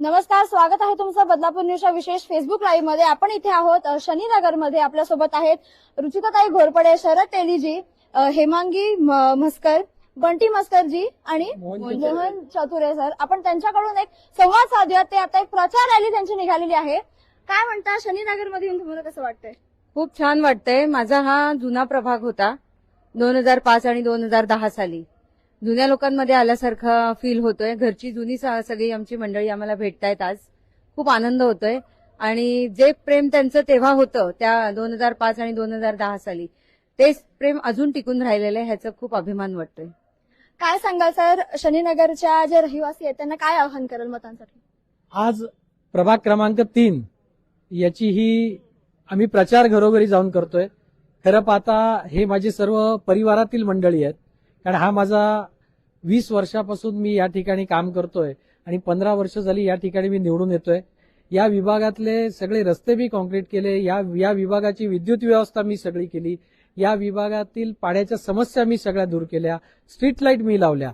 नमस्कार स्वागत आहे तुमचं बदलापूर न्यूजच्या विशेष फेसबुक लाईव्हमध्ये. आपण इथे आहोत शनीनगरमध्ये आपल्यासोबत आहेत रुचिताताई घोरपडे शरद तेलीजी हेमांगी म- म्हस्कर बंटी मस्करजी आणि मोहन चतुरे. सर. आपण त्यांच्याकडून एक संवाद साधूयात. ते आता एक प्रचार रॅली त्यांची निघालेली आहे. काय म्हणता शनीनगरमध्ये येऊन तुम्हाला कसं वाटतंय? खूप छान वाटतंय. माझा हा जुना प्रभाग होता दोन हजार पाच आणि दोन हजार दहा साली. जुन्या लोकांमध्ये आल्यासारखा फील होतोय. घरची जुनी स- सगळी आमची मंडळी आम्हाला भेटतायत आज. खूप आनंद होतोय. आणि जे प्रेम त्यांचं तेव्हा होतं त्या दोन हजार पाच आणि दोन हजार दहा साली तेच प्रेम अजून टिकून राहिलेलं आहे ह्याचा खूप अभिमान वाटतोय. काय सांगाल सर? शनीनगरच्या जे रहिवासी आहेत त्यांना काय आवाहन कराल मतांसाठी? आज प्रभाग क्रमांक तीन याची ही आम्ही प्रचार घरोघरी जाऊन करतोय. खरं पाहता हे माझी सर्व परिवारातील मंडळी आहेत. कारण हा माझा वीस वर्षापासून मी या ठिकाणी काम करतोय आणि पंधरा वर्ष झाली या ठिकाणी मी निवडून येतोय. या विभागातले सगळे रस्ते मी कॉन्क्रीट केले या या विभागाची विद्युत व्यवस्था मी सगळी केली या विभागातील पाण्याच्या समस्या मी सगळ्या दूर केल्या स्ट्रीट लाइट मी लावल्या.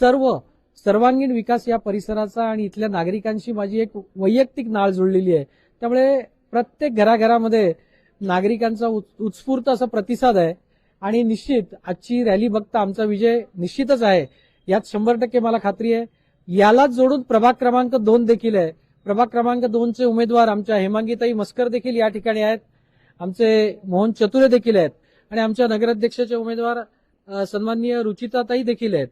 सर्व सर्वांगीण विकास या परिसराचा आणि इथल्या नागरिकांशी माझी एक वैयक्तिक नाळ जुळलेली आहे. त्यामुळे प्रत्येक घराघरामध्ये नागरिकांचा उत्स्फूर्त असा प्रतिसाद आहे. आणि निश्चित आजची रॅली बघता आमचा विजय निश्चितच आहे. यात शंभर टक्के मला खात्री आहे. यालाच जोडून प्रभाग क्रमांक दोन देखील आहे. प्रभाग क्रमांक दोनचे उमेदवार आमच्या हेमांगीताई मस्कर देखील या ठिकाणी आहेत. आमचे मोहन चतुरे देखील आहेत. आणि आमच्या नगराध्यक्षाचे उमेदवार सन्माननीय रुचिताताई देखील आहेत.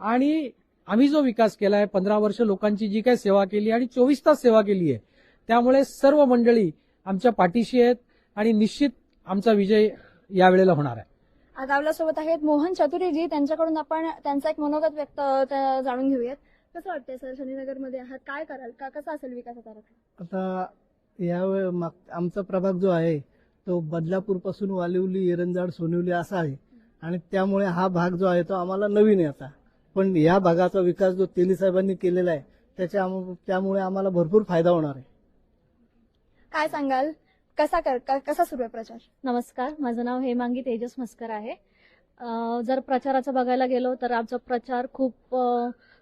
आणि आम्ही जो विकास केला आहे पंधरा वर्ष लोकांची जी काही सेवा केली आणि चोवीस तास सेवा केली आहे त्यामुळे सर्व मंडळी आमच्या पाठीशी आहेत आणि निश्चित आमचा विजय यावेळेला होणार आहे. आता आपल्यासोबत आहेत मोहन चतुरीजी. त्यांच्याकडून आपण त्यांचा एक मनोगत व्यक्त जाणून घेऊयात. कसं वाटतंय सर शनीनगरमध्ये आहात? काय कराल? का कसा असेल विकासाचा आता या माग- आमचा प्रभाग जो आहे तो बदलापूरपासून वालिवली एरंजाड सोनिवली असा आहे. आणि त्यामुळे हा भाग जो आहे तो आम्हाला नवीन आहे आता. पण या भागाचा विकास जो तेली साहेबांनी केलेला आहे त्याच्या त्यामुळे आम्हाला भरपूर फायदा होणार आहे. काय सांगाल? कसा कर का- कसा सुरू आहे प्रचार? नमस्कार माझं नाव हेमांगी तेजस मस्कर आहे. अ, जर प्रचाराचं बघायला गेलो तर आमचा प्रचार खूप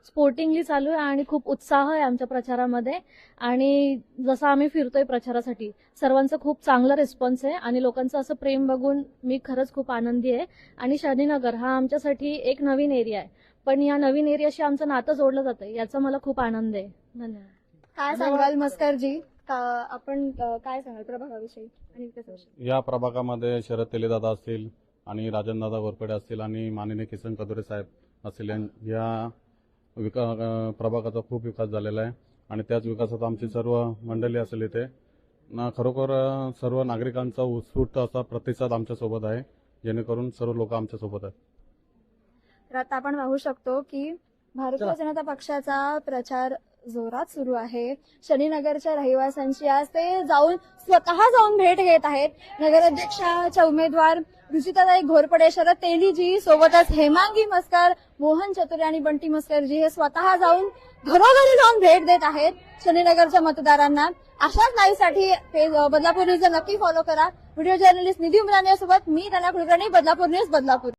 स्पोर्टिंगली चालू आहे आणि खूप उत्साह आहे आमच्या प्रचारामध्ये. आणि जसं आम्ही फिरतोय प्रचारासाठी सर्वांचं खूप चांगला रिस्पॉन्स आहे आणि लोकांचं असं प्रेम बघून मी खरंच खूप आनंदी आहे. आणि शनीनगर हा आमच्यासाठी एक नवीन एरिया आहे. पण या नवीन एरियाशी आमचं नातं जोडलं जातं याचा मला खूप आनंद आहे. धन्यवाद. काय सांगाल मस्करजी. का- आपण अ, काय सांगाल प्रभागाविषयी आणि विकासाविषयी? या प्रभागामध्ये शरद तेलेदादा असतील आणि राजनदादा घोरपडे असतील आणि माननीय किसन कदुरे साहेब असतील यां- या विका अं, प्रभागाचा खूप विकास झालेला आहे. आणि त्याच विकासात आमची सर्व मंडळी असेल इथे. ना खरोखर अं, सर्व नागरिकांचा उत्स्फूर्त असा प्रतिसाद आमच्यासोबत आहे जेणेकरून सर्व लोक आमच्यासोबत आहेत. तर आता आपण पाहू शकतो की भारतीय जनता पक्षाचा प्रचार जोरात सुरू आहे. शनीनगरच्या रहिवाशांची आज ते जाऊन स्वतः जाऊन भेट घेत आहेत. नगराध्यक्षाच्या उमेदवार रुचिताताई घोरपडे शरद तेलीजी सोबतच हेमांगी मस्कर मोहन चतुरे आणि बंटी मस्करजी हे स्वतः जाऊन घरोघरी जाऊन भेट देत आहेत शनीनगरच्या मतदारांना. अशाच लाईव्हसाठी फेस- बदलापूर न्यूज नक्की फॉलो करा. व्हिडिओ जर्नलिस्ट निधी उमराने सोबत मी त्यांना कुलकर्णी बदलापूर न्यूज बदलापूर.